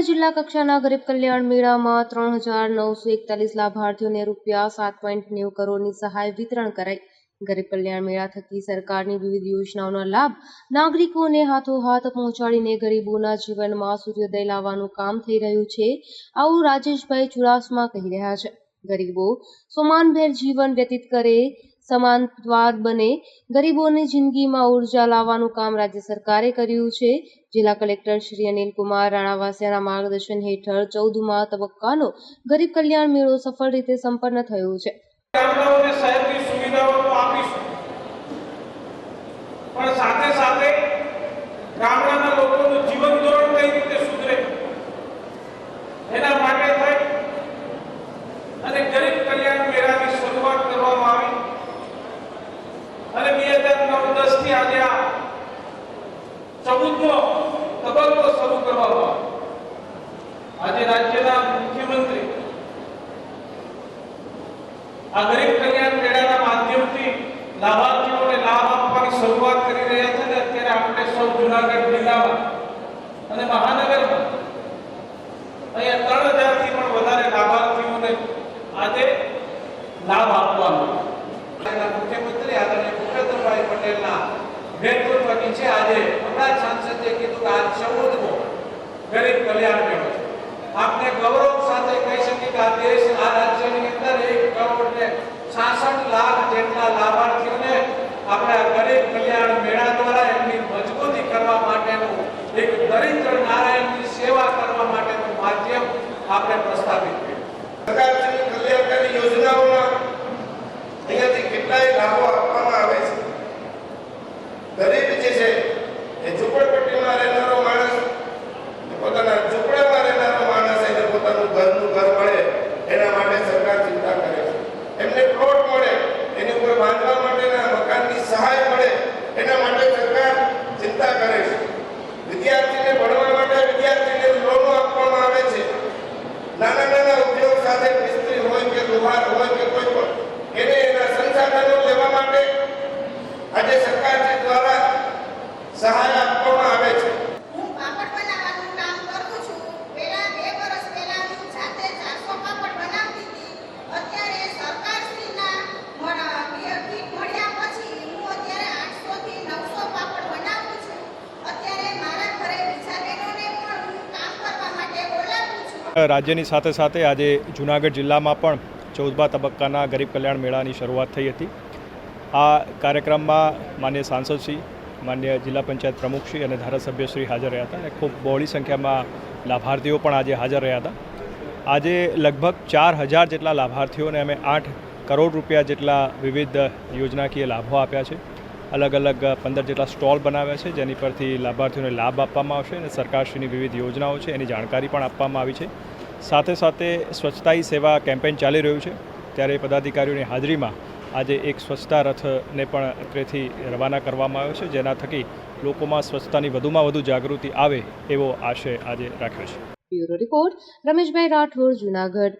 જુનાગઢ જિલ્લા કક્ષાના ગરીબ કલ્યાણ મેળામાં ત્રણ હજાર નવસો એકતાલીસ લાભાર્થીઓને રૂપિયા સાત પોઈન્ટ નેવું કરોડની સહાય વિતરણ કરાઈ. ગરીબ કલ્યાણ મેળા થકી સરકારની વિવિધ યોજનાઓનો લાભ નાગરિકોને હાથોહાથ પહોંચાડીને ગરીબોના જીવનમાં સૂર્યોદય લાવવાનું કામ થઈ રહ્યું છે, આવું રાજેશભાઈ ચુડાસમા કહી રહ્યા છે. ગરીબો સોમાનભેર જીવન વ્યતીત કરે સમાનવાદ બને, ગરીબોની જિંદગીમાં ઊર્જા લાવવાનું કામ રાજ્ય સરકારે કર્યું છે જિલ્લા કલેક્ટર શ્રી અનિલકુમાર રાણાવાસિયાના માર્ગદર્શન હેઠળ ચૌદમા તબક્કાનો ગરીબ કલ્યાણ મેળો સફળ રીતે સંપન્ન થયો છે ગામડાઓને શહેરની સુવિધાઓ તો આપીશું પણ સાથે સાથે ગામડાના લોકોનું જીવન ધોરણ કઈ રીતે સુધરે એના માટે થઈ અને ગરીબ કલ્યાણ મેળાની શરૂઆત કરવામાં આવી અને બે હજાર નવ દસથી આજે આ ચૌદમો તબક્કો શરૂ કરવામાં આવ્યો આજે રાજ્યના મુખ્યમંત્રી આ ગરીબ કલ્યાણ મેળાના માધ્યમથી લાભાર્થીઓને લાભ આપવાની શરૂઆત કરી રહ્યા છે ને અત્યારે આપણે સૌ જુનાગઢ જિલ્લામાં અને મહાનગરમાં અહીંયા ત્રણ હજારથી પણ વધારે લાભાર્થીઓને આજે લાભ આપવાનો મુખ્યમંત્રી આદરણીય ભૂપેન્દ્રભાઈ પટેલના નેતૃત્વ નીચે આજે હમણાં સાંસદે કીધું કે આ ચૌદમો ગરીબ કલ્યાણ મેળો આપને ગૌરવ સાથે કહી શકીએ કે આ દેશ આ રાજ્યની અંદર એક કરોડ ને છાસઠ લાખ જેટલા લાભાર્થીઓને આપણે ગરીબ કલ્યાણ મેળા દ્વારા એમની મજબૂતી કરવા માટેનું એક દરિદ્ર નારાયણની સેવા કરવા માટેનું માધ્યમ આપણે પ્રસ્થાપિત કર્યું. સરકારની કલ્યાણકારી યોજનાઓમાં અહીંયાથી કેટલાય લાભો આપવામાં આવે છે ગરીબ જે છે એ ઝૂંપડપટ્ટીમાં રહેનારો માણસ એ પોતાના ઝૂંપડામાં રહેનારો માણસ એને પોતાનું ઘરનું ઘર મળે એના માટે સરકાર ચિંતા કરે છે એમને પ્લોટ મળે એની ઉપર બાંધવા માટેના મકાનની સહાય મળે એના માટે સરકાર ચિંતા કરે છે વિદ્યાર્થીને ભણવા માટે વિદ્યાર્થીને લોનો આપવામાં આવે છે નાના નાના ઉદ્યોગ સાથે મિસ્ત્રી હોય કે લુહાર હોય કે કોઈ પણ એને એના સંસાધનો લેવા માટે આજે સરકારશ્રી દ્વારા સહાય આપવામાં આવે છે. હું પાપડ બનાવવાનું કામ કરું છું. પહેલા બે વર્ષ પહેલા હું જાતે ચારસો પાપડ બનાવતી હતી. અત્યારે સરકારશ્રીના કીટ મળ્યા પછી હું અત્યારે આઠસો થી નવસો પાપડ બનાવું છું. અત્યારે મારા ઘરે બીજા બહેનોને પણ હું કામ કરવા માટે બોલાવું છું. રાજ્યની સાથે સાથે આજે જુનાગઢ જિલ્લામાં પણ ચૌદમા તબક્કાના ગરીબ કલ્યાણ મેળાની શરૂઆત થઈ હતી. આ કાર્યક્રમમાં માન્ય સાંસદશ્રી માન્ય જિલ્લા પંચાયત પ્રમુખશ્રી અને ધારાસભ્યશ્રી હાજર રહ્યા હતા અને ખૂબ બહોળી સંખ્યામાં લાભાર્થીઓ પણ આજે હાજર રહ્યા હતા. આજે લગભગ ચાર હજાર જેટલા લાભાર્થીઓને અમે આઠ કરોડ રૂપિયા જેટલા વિવિધ યોજનાકીય લાભો આપ્યા છે. અલગ અલગ પંદર જેટલા સ્ટોલ બનાવ્યા છે, જેની પરથી લાભાર્થીઓને લાભ આપવામાં આવશે અને સરકારશ્રીની વિવિધ યોજનાઓ છે, એની જાણકારી પણ આપવામાં આવી છે. સાથે સાથે સ્વચ્છતા સેવા કેમ્પેઇન ચાલી રહ્યું છે. ત્યારે પદાધિકારીઓની હાજરીમાં આજે એક સ્વચ્છતા રથને પણ અત્રેથી રવાના કરવામાં આવ્યો છે, જેના થકી લોકોમાં સ્વચ્છતાની વધુમાં વધુ જાગૃતિ આવે એવો આશય આજે રાખ્યો છે. રિપોર્ટ, રમેશભાઈ રાઠોડ, જુનાગઢ.